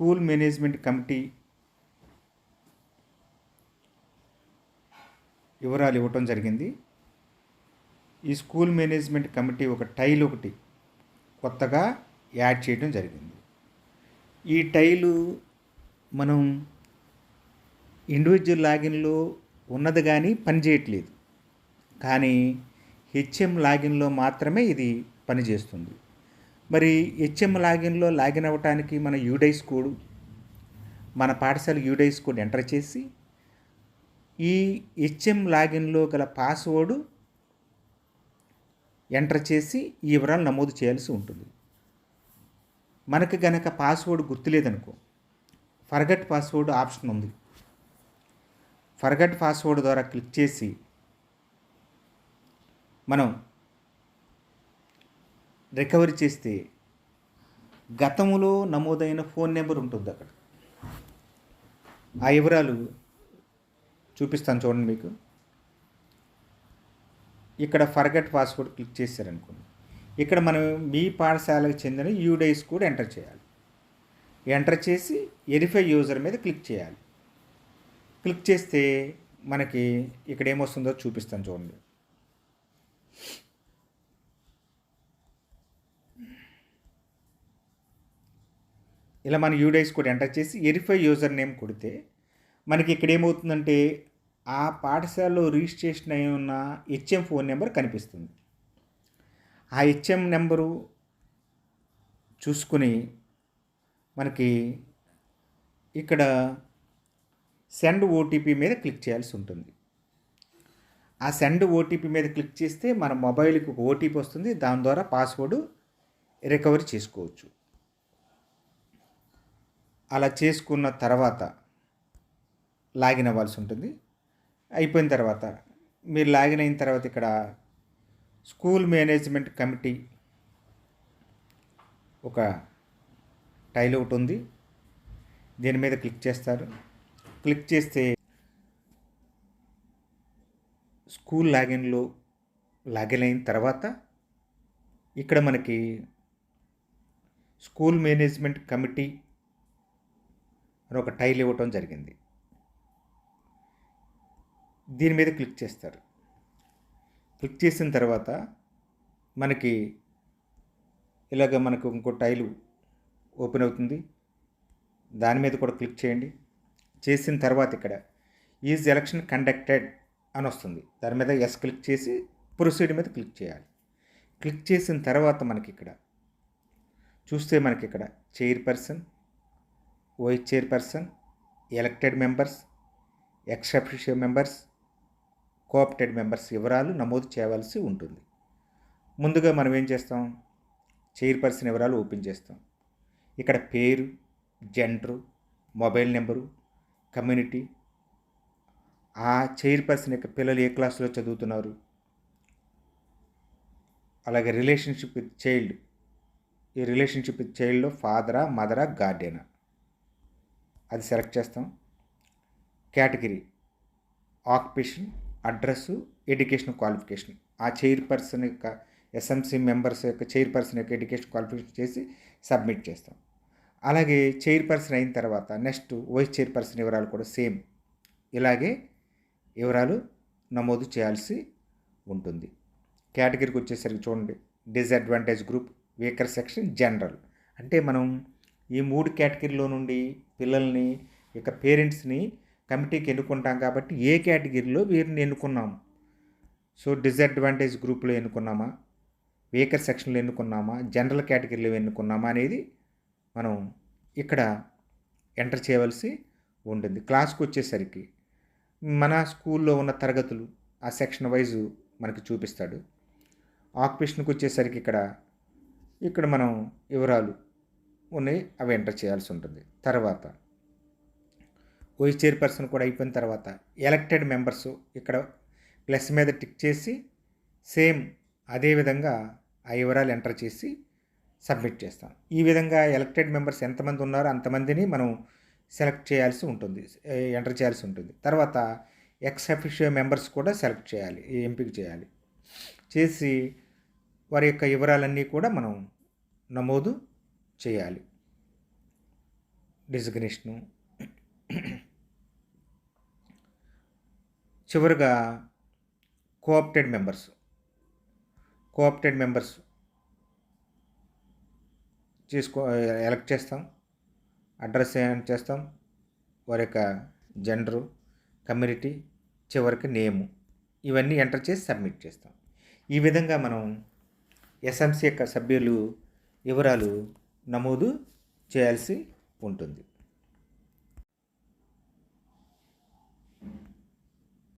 School management committee వివరాలు ఇవ్వటం జరిగింది. ఈ స్కూల్ మేనేజ్మెంట్ కమిటీ ఒక టైల్ ఒకటి కొత్తగా యాడ్ చేయడం జరిగింది. ఈ టైలు మనం ఇండివిజువల్ లాగిన్లో ఉన్నది కానీ పనిచేయట్లేదు కానీ హెచ్ఎం లాగిన్లో మాత్రమే ఇది పనిచేస్తుంది. మరి హెచ్ఎం లాగిన్లో లాగిన్ అవ్వటానికి మన యూడైస్ కోడ్ మన పాఠశాల యూడైస్ కోడ్ ఎంటర్ చేసి ఈ హెచ్ఎం లాగిన్లో గల పాస్వర్డ్ ఎంటర్ చేసి ఈ వివరాలు నమోదు చేయాల్సి ఉంటుంది. మనకు గనక పాస్వర్డ్ గుర్తులేదనుకో ఫర్గట్ పాస్వర్డ్ ఆప్షన్ ఉంది. ఫర్గట్ పాస్వర్డ్ ద్వారా క్లిక్ చేసి మనం రికవరీ చేస్తే గతంలో నమోదైన ఫోన్ నెంబర్ ఉంటుంది అక్కడ. ఆ వివరాలు చూపిస్తాను చూడండి మీకు. ఇక్కడ ఫర్గట్ పాస్వర్డ్ క్లిక్ చేశారనుకోండి. ఇక్కడ మనం మీ పాఠశాలకు చెందిన యూడైస్ కూడా ఎంటర్ చేయాలి. ఎంటర్ చేసి వెరిఫై యూజర్ మీద క్లిక్ చేయాలి. క్లిక్ చేస్తే మనకి ఇక్కడ ఏమొస్తుందో చూపిస్తాను చూడండి. ఇలా మన యూడైస్ కూడా ఎంటర్ చేసి వెరిఫై యూజర్ నేమ్ కొడితే మనకి ఇక్కడ ఏమవుతుందంటే ఆ పాఠశాలలో రిజిస్ట్రేషన్ అయి ఉన్న హెచ్ఎం ఫోన్ నెంబర్ కనిపిస్తుంది. ఆ హెచ్ఎం నెంబరు చూసుకుని మనకి ఇక్కడ సెండ్ ఓటీపీ మీద క్లిక్ చేయాల్సి ఉంటుంది. ఆ సెండ్ ఓటీపీ మీద క్లిక్ చేస్తే మన మొబైల్కి ఒక ఓటీపీ వస్తుంది. దాని ద్వారా పాస్వర్డ్ రికవరీ చేసుకోవచ్చు. అలా చేసుకున్న తర్వాత లాగిన్ అవ్వాల్సి ఉంటుంది. అయిపోయిన తర్వాత మీరు లాగిన్ అయిన తర్వాత ఇక్కడ స్కూల్ మేనేజ్మెంట్ కమిటీ ఒక టైల్ ఒకటి ఉంది. దీని మీద క్లిక్ చేస్తారు. క్లిక్ చేస్తే స్కూల్ లాగిన్లో లాగిన్ అయిన తర్వాత ఇక్కడ మనకి స్కూల్ మేనేజ్మెంట్ కమిటీ అని ఒక టైల్ ఇవ్వటం జరిగింది. దీని మీద క్లిక్ చేస్తారు. క్లిక్ చేసిన తర్వాత మనకి ఇలాగ మనకు ఇంకో టైలు ఓపెన్ అవుతుంది. దాని మీద కూడా క్లిక్ చేయండి. చేసిన తర్వాత ఇక్కడ ఈజ్ ఎలక్షన్ కండక్టెడ్ అని వస్తుంది. దాని మీద ఎస్ క్లిక్ చేసి ప్రొసీడ్ మీద క్లిక్ చేయాలి. క్లిక్ చేసిన తర్వాత మనకి ఇక్కడ చూస్తే మనకి ఇక్కడ chairperson vice chairperson elected members ex members co-opted members వివరాలు నమోదు చేయవలసి ఉంటుంది. ముందుగా మనం ఏం చేస్తాం? చైర్పర్సన్ వివరాలు ఓపెన్ చేస్తాం. ఇక్కడ పేరు జెండరు మొబైల్ నెంబరు కమ్యూనిటీ. ఆ చైర్పర్సన్ యొక్క పిల్లలు ఏ క్లాస్లో చదువుతున్నారు? అలాగే రిలేషన్షిప్ విత్ చైల్డ్. ఈ రిలేషన్షిప్ విత్ చైల్డ్లో ఫాదరా మదరా గార్డెనా? అది సెలెక్ట్ చేస్తాం. Category occupation address education qualification. ఆ చైర్పర్సన్ యొక్క ఎస్ఎంసి మెంబర్స్ యొక్క చైర్పర్సన్ యొక్క ఎడ్యుకేషన్ క్వాలిఫికేషన్ చేసి సబ్మిట్ చేస్తాం. అలాగే చైర్పర్సన్ అయిన తర్వాత నెక్స్ట్ వైస్ చైర్పర్సన్ వివరాలు కూడా సేమ్. ఇలాగే వివరాలు నమోదు చేయాల్సి ఉంటుంది. కేటగిరీకి వచ్చేసరికి చూడండి. Disadvantage group weaker section general. అంటే మనం ఈ మూడు కేటగిరీలో నుండి పిల్లల్ని ఇక పేరెంట్స్ని కమిటీకి ఎన్నుకుంటాం కాబట్టి ఏ కేటగిరీలో వీరిని ఎన్నుకున్నాము? సో డిసడ్వాంటేజ్ గ్రూప్లో ఎన్నుకున్నామా? వీకర్ సెక్షన్లో ఎన్నుకున్నామా? జనరల్ కేటగిరీలో ఎన్నుకున్నామా అనేది మనం ఇక్కడ ఎంటర్ చేయవలసి ఉంటుంది. క్లాస్కి వచ్చేసరికి మన స్కూల్లో ఉన్న తరగతులు ఆ సెక్షన్ వైజ్ మనకి చూపిస్తాడు. ఆక్యుపేషన్కి వచ్చేసరికి ఇక్కడ ఇక్కడ మనం వివరాలు ఉన్నాయి అవి ఎంటర్ చేయాల్సి ఉంటుంది. తర్వాత వైస్ చైర్పర్సన్ కూడా అయిపోయిన తర్వాత ఎలక్టెడ్ మెంబర్స్ ఇక్కడ ప్లస్ మీద టిక్ చేసి సేమ్ అదేవిధంగా ఆ వివరాలు ఎంటర్ చేసి సబ్మిట్ చేస్తాం. ఈ విధంగా ఎలక్టెడ్ మెంబర్స్ ఎంతమంది ఉన్నారో అంతమందిని మనం సెలెక్ట్ చేయాల్సి ఉంటుంది ఎంటర్ చేయాల్సి ఉంటుంది. తర్వాత ఎక్స్ అఫిషియల్ మెంబర్స్ కూడా సెలెక్ట్ చేయాలి ఎంపిక చేయాలి. చేసి వారి యొక్క వివరాలన్నీ కూడా మనం నమోదు చేయాలి. డిజిగ్నేషను. చివరిగా కోఆప్టెడ్ మెంబర్స్. కోఆప్టెడ్ మెంబర్స్ చేసుకో ఎలక్ట్ చేస్తాం. అడ్రస్ ఏం చేస్తాం? వారి యొక్క జెండరు కమ్యూనిటీ చివరికి నేము. ఇవన్నీ ఎంటర్ చేసి సబ్మిట్ చేస్తాం. ఈ విధంగా మనం ఎస్ఎంసి యొక్క సభ్యులు వివరాలు నమోదు చేయాల్సి ఉంటుంది.